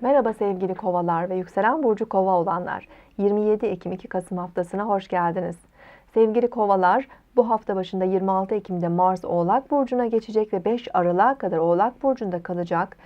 Merhaba sevgili kovalar ve yükselen burcu kova olanlar. 27 Ekim 2 Kasım haftasına hoş geldiniz. Sevgili kovalar, bu hafta başında 26 Ekim'de Mars Oğlak Burcu'na geçecek ve 5 Aralık'a kadar Oğlak Burcu'nda kalacak.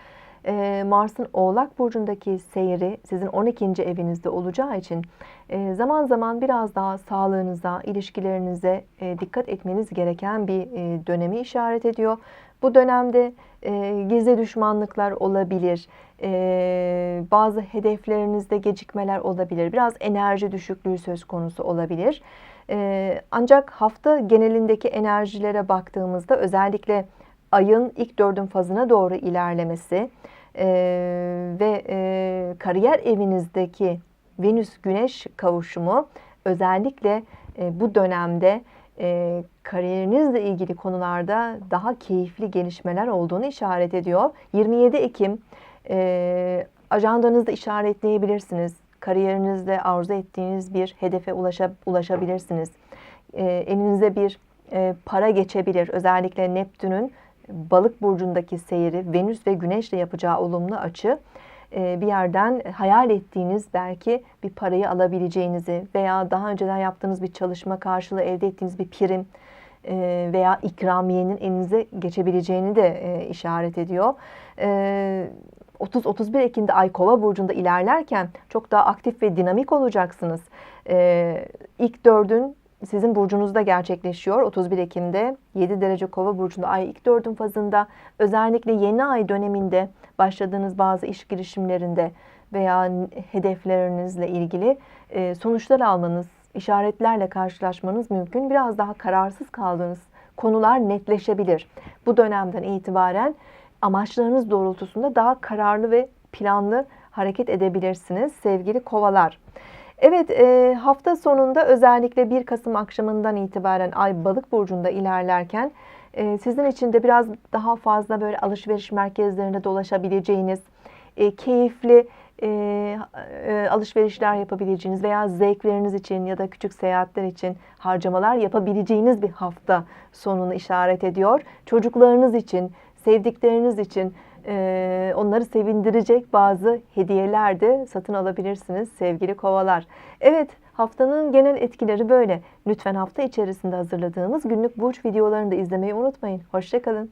Ee, Mars'ın Oğlak Burcu'ndaki seyri sizin 12. evinizde olacağı için e, zaman zaman biraz daha sağlığınıza, ilişkilerinize e, dikkat etmeniz gereken bir e, dönemi işaret ediyor. Bu dönemde e, gizli düşmanlıklar olabilir, e, bazı hedeflerinizde gecikmeler olabilir, biraz enerji düşüklüğü söz konusu olabilir. E, ancak hafta genelindeki enerjilere baktığımızda özellikle ayın ilk dördün fazına doğru ilerlemesi e, ve e, kariyer evinizdeki Venüs-Güneş kavuşumu özellikle e, bu dönemde e, kariyerinizle ilgili konularda daha keyifli gelişmeler olduğunu işaret ediyor. 27 Ekim e, ajandanızda işaretleyebilirsiniz. Kariyerinizde arzu ettiğiniz bir hedefe ulaşa, ulaşabilirsiniz. E, elinize bir e, para geçebilir. Özellikle Neptün'ün balık burcundaki seyri, Venüs ve Güneş'le yapacağı olumlu açı e, bir yerden hayal ettiğiniz belki bir parayı alabileceğinizi veya daha önceden yaptığınız bir çalışma karşılığı elde ettiğiniz bir prim e, veya ikramiyenin elinize geçebileceğini de e, işaret ediyor. 30-31 Ekim'de Ay Kova burcunda ilerlerken çok daha aktif ve dinamik olacaksınız. İlk dördün sizin burcunuzda gerçekleşiyor. 31 Ekim'de 7 derece kova burcunda ay ilk dördün fazında özellikle yeni ay döneminde başladığınız bazı iş girişimlerinde veya hedeflerinizle ilgili e, sonuçlar almanız, işaretlerle karşılaşmanız mümkün. Biraz daha kararsız kaldığınız konular netleşebilir. Bu dönemden itibaren amaçlarınız doğrultusunda daha kararlı ve planlı hareket edebilirsiniz sevgili kovalar. Evet e, hafta sonunda özellikle 1 Kasım akşamından itibaren Ay Balık burcunda ilerlerken e, sizin için de biraz daha fazla böyle alışveriş merkezlerinde dolaşabileceğiniz, e, keyifli alışverişler yapabileceğiniz veya zevkleriniz için ya da küçük seyahatler için harcamalar yapabileceğiniz bir hafta sonunu işaret ediyor. Çocuklarınız için, sevdikleriniz için e, onları sevindirecek bazı hediyeler de satın alabilirsiniz sevgili kovalar. Evet haftanın genel etkileri böyle. Lütfen hafta içerisinde hazırladığımız günlük burç videolarını da izlemeyi unutmayın. Hoşçakalın.